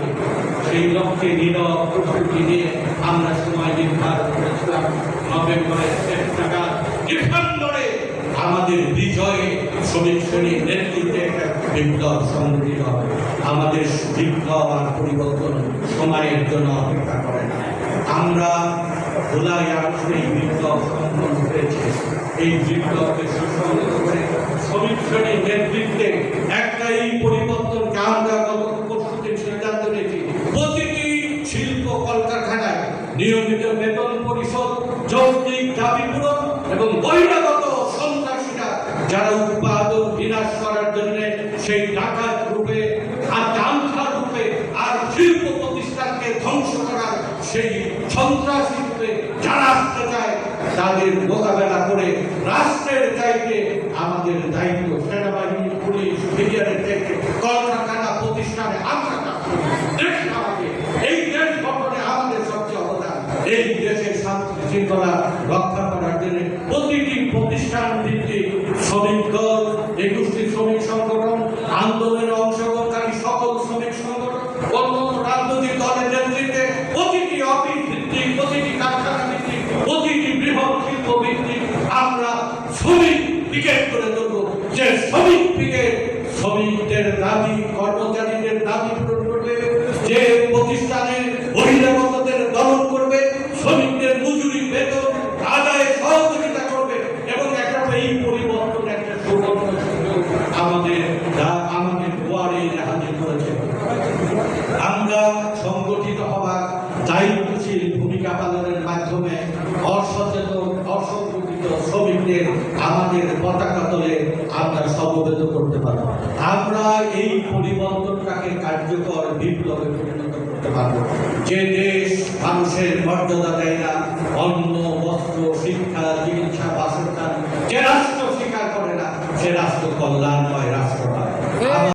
থাকে সেই লক্ষ্যে নীরব প্রস্তুতি নিয়ে আমরা সময় নির্ধারণ করেছিলাম। নভেম্বরের এক আমাদের বিজয়ে শ্রমিক শ্রেণির নেতৃত্বে একটা বিপ্লব সংগঠিত হবে। আমাদের বিপ্লব আর পরিবর্তন সময়ের জন্য অপেক্ষা করে না। আমরা ভোলাই আসলে এই বিপ্লব সম্পন্ন হয়েছে এই বিপ্লবকে সুসংগত করে শ্রমিক শ্রেণির নেতৃত্বে শিল্প কলকারখানায় নিয়মিত বেতন পরিশোধ, যৌক্তিক দাবি পূরণ এবং বহিরাগত সন্ত্রাসীরা যারা উৎপাদন বিনাশ করার জন্য সেই ডাকাত রূপে আর ডান্সার রূপে আর শিল্প প্রতিষ্ঠানকে ধ্বংস করার সেই সন্ত্রাসী রূপে যারা আসতে চায়, তাদের মোকাবেলা করে রাষ্ট্রের চাইতে আমাদের দায়িত্ব সেনাবাহিনী পুলিশ মিডিয়ারের থেকে কলকারখানা প্রতিষ্ঠানে আমরা কাজ করি। দেশ আমাকে এই দেশ গঠনে আমাদের সবচেয়ে অবদান এই দেশের শান্তি শৃঙ্খলা রক্ষা করার জন্য প্রতিটি প্রতিষ্ঠান ভিত্তিক শ্রমিক দল, একুশটি শ্রমিক সংগঠন আন্দোলনে অংশগ্রহণকারী সকল শ্রমিক সংগঠন রাজনৈতিক দলের নেতৃত্বে প্রতিটি অফিস ভিত্তিক, প্রতিটি কারখানা ভিত্তিক, প্রতিটি বৃহৎ শিল্প ভিত্তিক আমরা শ্রমিক পিকেট করে তুলব। যে শ্রমিক পিকেট শ্রমিকদের দাবি দায়িত্বশীল ভূমিকা পালনের মাধ্যমে অসচেতন অসংগঠিত শ্রমিকদের, আমাদের পতাকা তলে আমরা সমবেত করতে পারব। আমরা এই পরিবর্তনটাকে কার্যকর, বিপ্লবে পরিণত করতে পারব। যে দেশ মানুষের মর্যাদা দেয় না, অন্ন, বস্ত্র, শিক্ষা, চিকিৎসা, বাসস্থান, যে রাষ্ট্র স্বীকার করে না, সে রাষ্ট্র কল্যাণ নয়।